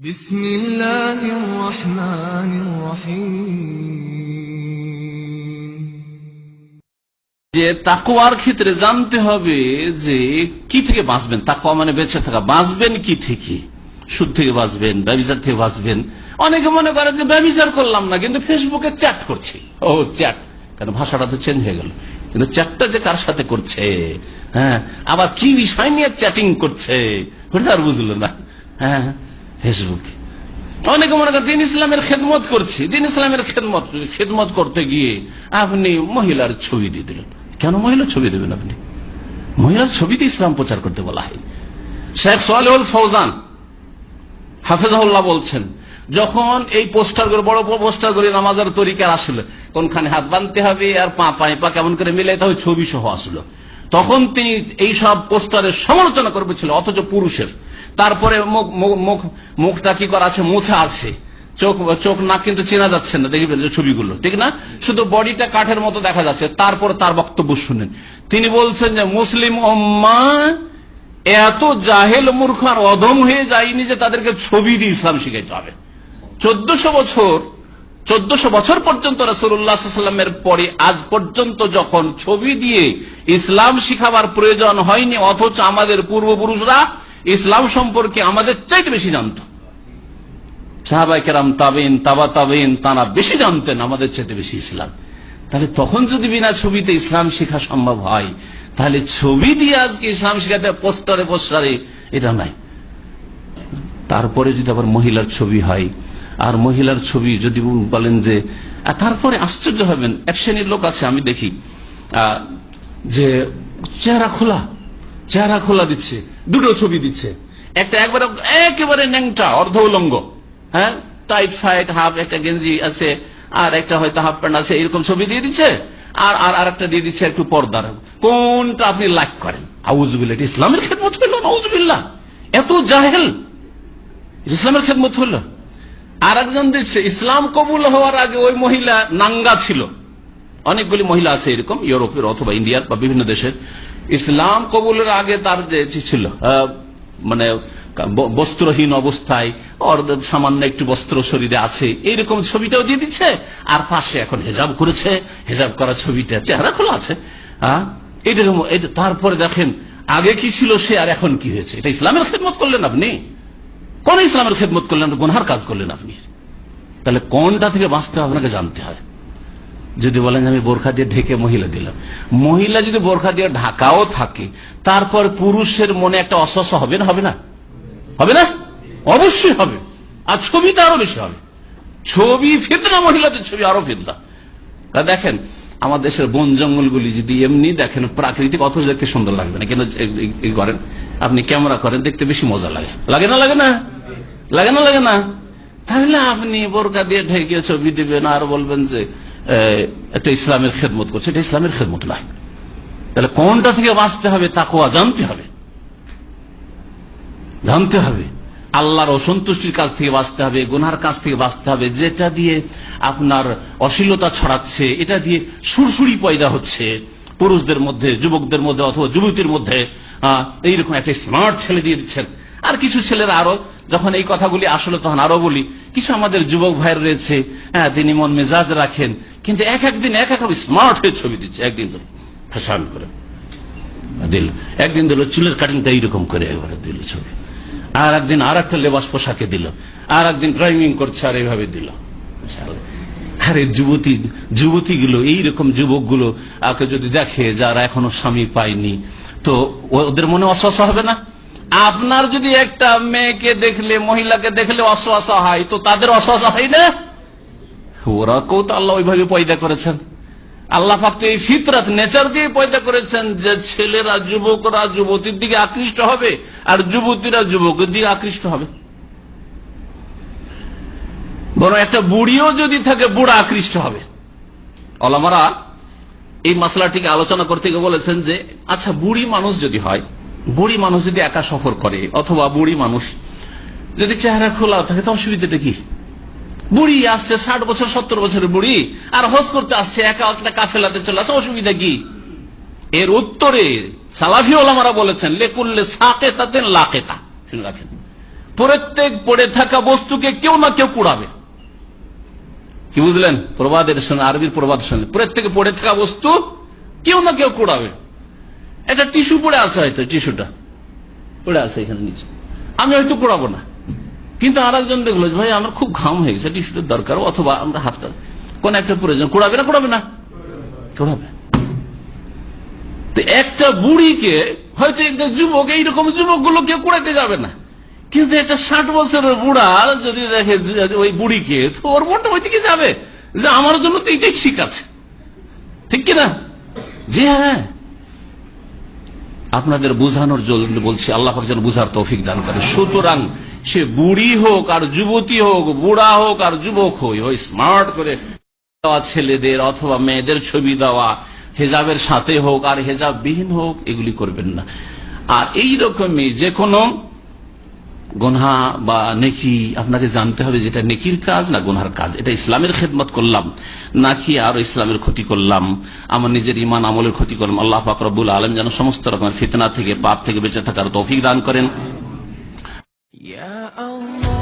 بسم الله الرحمن الرحيم যে তাকুয়ার ক্ষেত্রে জানতে হবে যে কি থেকে বাঁচবেন তাকুয়া মানে বেঁচে থাকা বাঁচবেন কি থেকে সুদ থেকে বাঁচবেন ব্যবচার থেকে বাঁচবেন অনেকে মনে করে যে ব্যবচার করলাম না কিন্তু ফেসবুকে চ্যাট করছি ও চ্যাট কেন ভাষাটা তো চেঞ্জ হয়ে গেল কিন্তু চ্যাটটা যে কার সাথে করছে হ্যাঁ আবার কি বিষয় নিয়ে চ্যাটিং করছে ওটা আর বুঝলো না হ্যাঁ ফেসবুকে অনেকে মনে করেন, দিন ইসলামের খেদমত করছি। দিন ইসলামের খেদমত খেদমত করতে গিয়ে আপনি মহিলার ছবি দিয়ে দিলেন। কেন মহিলার ছবি দেবেন আপনি? মহিলার ছবিতে ইসলাম প্রচার করতে বলা হয়। শেখ সোয়াল ফৌজান হাফেজাহুল্লাহ বলছেন, যখন এই পোস্টার করে, বড় বড় পোস্টার করে নামাজের তরিকার আসলে, কোনখানে হাত বাঁধতে হবে আর পা, পায়ে পা কেমন করে মিলে এটা ছবি সহ আসলো। তখন তিনি এই সব পোস্টারের সমালোচনা করবেছিল অথচ পুরুষের। তারপরে মুখ, মুখ- মুখ, মুখটা কি করা আছে? মুছা আছে। চোখ চোখ না কিন্তু চেনা যাচ্ছে না, দেখবেন ছবিগুলো, ঠিক না? শুধু বডিটা কাঠের মতো দেখা যাচ্ছে। তারপরে তার বক্তব্য শুনেন। তিনি বলছেন যে, মুসলিম এত জাহেল মূর্খ আর অধম হয়ে যায়নি যে তাদেরকে ছবি দিয়ে ইসলাম শিখাইতে হবে। চোদ্দশো বছর চোদ্দশো বছর পর্যন্ত রসুল্লাহামের পরে আজ পর্যন্ত যখন ছবি দিয়ে ইসলাম শিখাবার প্রয়োজন হয়নি, অথচ আমাদের পূর্বপুরুষরা ইসলাম সম্পর্কে আমাদের চাইতে বেশি জানত। সাহাবাই কেরাম তাবেন, তাবা তাবেন, তারা বেশি জানতেন আমাদের চাইতে বেশি ইসলাম। তাহলে তখন যদি বিনা ছবিতে ইসলাম শেখা সম্ভব হয়, তাহলে ছবি দিয়ে আজকে ইসলাম শেখাতে পোস্টারে পোস্টারে এটা নাই। তারপরে যদি আবার মহিলার ছবি হয়, আর মহিলার ছবি যদি বলেন যে তারপরে আশ্চর্য হবেন, এক শ্রেণির লোক আছে, আমি দেখি যে চেহারা খোলা। চেহারা খোলা দিচ্ছে, দুটো ছবি দিচ্ছে। একটা একবারে একেবারে ন্যাংটা, অর্ধ উলঙ্গ। হ্যাঁ? টাইট ফাইট হাফ একটা গেঞ্জি আছে, আর একটা হয়তো হাফ প্যান্ট আছে, এরকম ছবি দিয়ে দিচ্ছে, আর আর আরেকটা দিয়ে দিচ্ছে একটু পর্দার। কোনটা আপনি লাইক করেন? আউজবিল্লা ইসলামের খেদমত হইল আউজবিল্লা এত জাহেল ইসলামের খেদমত হলো। আর একজন দিচ্ছে, ইসলাম কবুল হওয়ার আগে ওই মহিলা নাঙ্গা ছিল। অনেকগুলি মহিলা আছে এরকম, ইউরোপের অথবা ইন্ডিয়ার বা বিভিন্ন দেশের। ইসলাম কবুলের আগে তার যে ছিল মানে বস্ত্রহীন অবস্থায় সামান্য একটু বস্ত্র শরীরে আছে, এইরকম ছবিটাও দিয়ে দিচ্ছে, আর পাশে এখন হেজাব করেছে, হেজাব করা ছবিটা চেহারা খোলা আছে এটা- তারপরে দেখেন, আগে কি ছিল সে, আর এখন কি হয়েছে? এটা ইসলামের খেদমত করলেন আপনি? কোন ইসলামের খেদমত করলেন? গুনহার কাজ করলেন আপনি? তাহলে কোনটা থেকে বাঁচতে আপনাকে জানতে হয়। যদি বলেন আমি বোরখা দিয়ে ঢেকে মহিলা দিলাম। মহিলা যদি বোরখা দিয়ে ঢাকাও থাকে, তারপর পুরুষের মনে একটা অস্বস্ব হবে না? হবে না? হবে না? অবশ্যই হবে। আর ছবিটা আরও বেশি হবে। ছবি ফিতনা, মহিলাদের ছবি আরও ফিতনা। তা দেখেন, আমার দেশের বন জঙ্গলগুলি যদি এমনি দেখেন, প্রাকৃতিক অথচ দেখতে সুন্দর লাগবে না। কিন্তু করেন, আপনি ক্যামেরা করেন, দেখতে বেশি মজা লাগে। লাগে না লাগে না? লাগে না লাগে না? তাহলে আপনি বোরকা দিয়ে ঢেকে ছবি দিবেন, আর বলবেন যে একটা ইসলামের খেদমত করছে, এটা ইসলামের খেদমত নয়। তাহলে কোনটা থেকে বাঁচতে হবে, তাকুয়া জানতে হবে। জানতে হবে। আল্লাহর অসন্তুষ্টির কাছ থেকে বাঁচতে হবে, গুনার কাছ থেকে বাঁচতে হবে, যেটা দিয়ে আপনার অশ্লীলতা ছড়াচ্ছে, এটা দিয়ে সুরসুরি পয়দা হচ্ছে। পুরুষদের মধ্যে, যুবকদের মধ্যে অথবা যুবতীর মধ্যে এইরকম একটা স্মার্ট ছেলে দিয়ে দিচ্ছেন। আর কিছু ছেলেরা আরও, যখন এই কথাগুলি আসলে, তখন আরও বলি, কিছু আমাদের যুবক ভাইয়ের রয়েছে হ্যাঁ তিনি মন মেজাজ রাখেন কিন্তু এক একদিন, এক এক স্মার্ট হয়ে ছবি দিচ্ছে, একদিন ধরে। ফ্যাশন করে। দিল, একদিন দিল, চুলের কাটিংটা এইরকম করে একবারে দিল ছবি। আর একদিন আর একটা লেবাস পোশাকে দিল। আর একদিন ড্রাইভিং করছে আর এইভাবে দিল। আরে যুবতী, যুবতীগুলো, এইরকম যুবকগুলো, আকে যদি দেখে যারা এখনও স্বামী পায়নি, তো ওদের মনে অস্বস্ব হবে না? আপনার যদি একটা মেয়েকে দেখলে, মহিলাকে দেখলে অস্বস্ব হয়, তো তাদের অস্বস্ব হয় না? ওরা কেউ তো আল্লাহ ওইভাবে পয়দা করেছেন। আল্লাহ পাক এই ফিতরাত, নেচার দিয়ে পয়দা করেছেন যে ছেলেরা, যুবকরা, যুবতীর দিকে আকৃষ্ট হবে আর যুবতীরা যুবকের দিকে আকৃষ্ট হবে। বরং একটা বুড়িও যদি থাকে, বুড়া আকৃষ্ট হবে। অলামারা এই মশলাটিকে আলোচনা করতে গিয়ে বলেছেন যে আচ্ছা বুড়ি মানুষ যদি হয়, বুড়ি মানুষ যদি একা সফর করে, অথবা বুড়ি মানুষ যদি চেহারা খোলা থাকে তো অসুবিধাটা কি? বুড়ি আসছে, ষাট বছর, সত্তর বছরের বুড়ি, আর হজ করতে আসছে, একা একটা কাফেলাতে চলে আসছে অসুবিধা কি? এর উত্তরে সালাফি ওলামারা বলেছেন, লেকুল্লে সাকে তাতে লাকেতা রাখেন। প্রত্যেক পড়ে থাকা বস্তুকে কেউ না কেউ কুড়াবে। কি বুঝলেন? প্রবাদের শুনে, আরবির প্রবাদ শুনে। প্রত্যেকে পড়ে থাকা বস্তু কেউ না কেউ কুড়াবে। একটা টিস্যু পড়ে আছে হয়তো, টিস্যুটা। পড়ে আছে এখানে নিচে। আমি হয়তো কুড়াবো না। কিন্তু আর একজন দেখল ভাই, আমার খুব ঘাম হয়ে গেছে টিস্যুটার দরকার, অথবা আমরা হাতটা কোন একটা প্রয়োজন, কুড়াবে না কুড়াবে না? কুড়াবে। একটা বুড়িকে হয়তো একটা যুবক, এইরকম যুবকগুলো কেউ কুড়াতে যাবে না। কিন্তু একটা ষাট বছরের বুড়া যদি দেখে ওই বুড়িকে, তো ওর মনটা ওইদিকে যাবে, যে আমার জন্য তো এইটাই ঠিক আছে। ঠিক কিনা? জি হ্যাঁ। আপনাদের বুঝানোর জন্য বলছি, আল্লাহ যেন বুঝার তৌফিক দান করে সুতরাং সে বুড়ি হোক আর যুবতী হোক, বুড়া হোক আর যুবক হোক ওই স্মার্ট করে দেওয়া ছেলেদের অথবা মেয়েদের ছবি দেওয়া, হেজাবের সাথে হোক আর হেজাব বিহীন হোক, এগুলি করবেন না। আর এই রকমই যে কোনো গোনহা বা নেকি, আপনাকে জানতে হবে যেটা নেকির কাজ না গোনহার কাজ। এটা ইসলামের খেদমত করলাম, নাকি আরও ইসলামের ক্ষতি করলাম, আমার নিজের ইমান আমলের ক্ষতি করলাম। আল্লাহ ফাকরবুল আলম যেন সমস্ত রকমের ফিতনা থেকে, পাপ থেকে বেঁচে থাকার তৌফিক দান করেন। Ya Allah